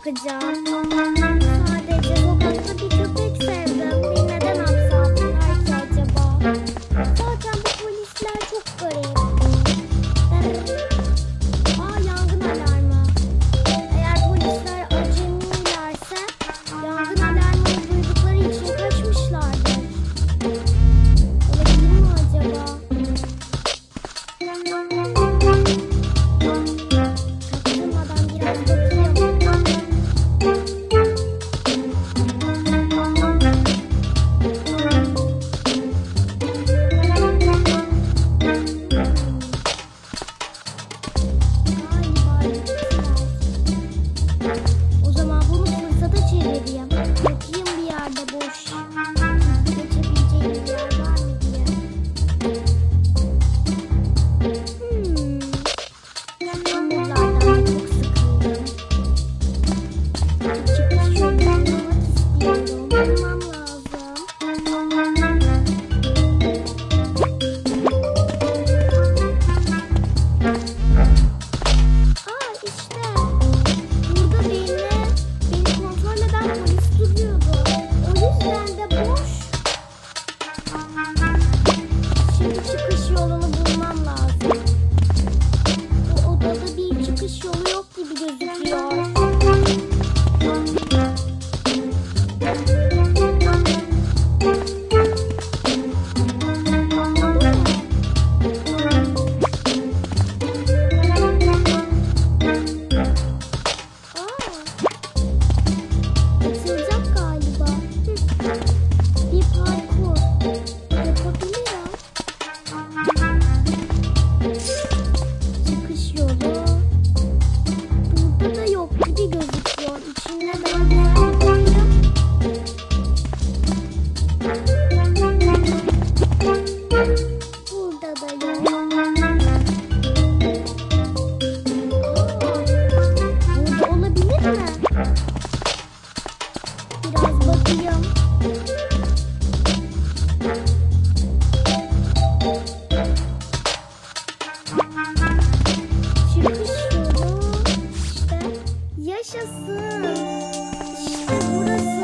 bakacağım. Sadece sokakta bir bakayım. Bakayım bir yerde boş. Biliyorum. Şimdi şunu yaşasın. İşte burası.